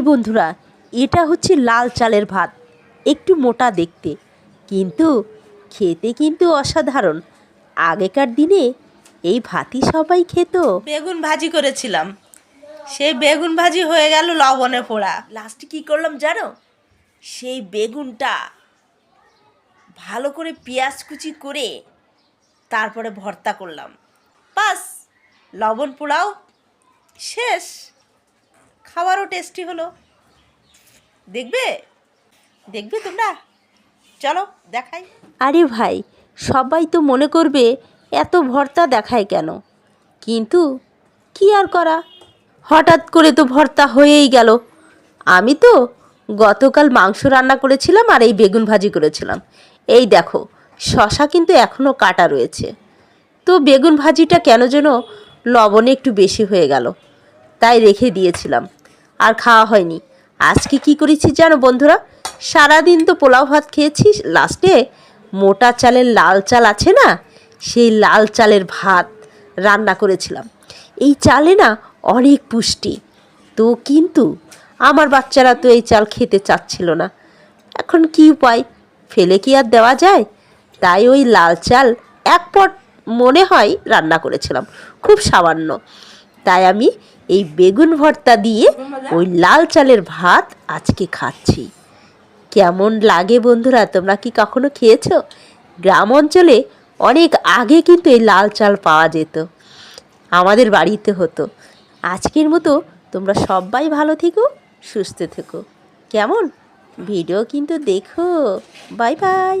এই বন্ধুরা, এটা হচ্ছে লাল চালের ভাত, একটু মোটা দেখতে। কিন্তু খেতে কিন্তু অসাধারণ। আগেকার দিনে এই ভাতই সবাই খেত। বেগুন ভাজি করেছিলাম। সেই বেগুন ভাজি হয়ে গেল লবণে পোড়া। লাস্টে কী করলাম জানো? সেই বেগুনটা ভালো করে পেঁয়াজ কুচি করে তারপরে ভর্তা করলাম। বাস, লবণ পোড়াও, শেষ। খাবারও টেস্টি হলো। দেখবে? দেখবে তোমরা? চলো, দেখাই। আরে ভাই, সবাই তো মনে করবে এত ভর্তা দেখায় কেন? কিন্তু কি আর করা? হঠাৎ করে তো ভর্তা হয়েই গেল। আমি তো গতকাল মাংস রান্না করেছিলাম আর এই বেগুন ভাজি করেছিলাম। এই দেখো, শশা কিন্তু এখনও কাটা রয়েছে। তো বেগুন ভাজিটা কেন যেন লবণে একটু বেশি হয়ে গেল। তাই রেখে দিয়েছিলাম। আর খাওয়া হয়নি। আজকে কি করেছি জানো বন্ধুরা? সারাদিন তো পোলাও ভাত খেয়েছি লাস্টে মোটা চালের লাল চাল আছে না, সেই লাল চালের ভাত রান্না করেছিলাম। এই চালে না অনেক পুষ্টি। তো কিন্তু আমার বাচ্চারা তো এই চাল খেতে চাচ্ছিল না। এখন কি উপায়? ফেলে কি আর দেওয়া যায়? তাই ওই লাল চাল এক পট মনে হয় রান্না করেছিলাম। খুব সামান্য। তাই আমি এই বেগুন ভর্তা দিয়ে ওই লাল চালের ভাত আজকে খাচ্ছি। কেমন লাগে বন্ধুরা, তোমরা কি কখনো খেয়েছো? গ্রাম অঞ্চলে অনেক আগে কিন্তু এই লাল চাল পাওয়া যেত। আমাদের বাড়িতে হতো। আজকের মতো তোমরা সবাই ভালো থেকো, সুস্থ থেকো। কেমন? ভিডিও কিন্তু দেখো। Bye bye.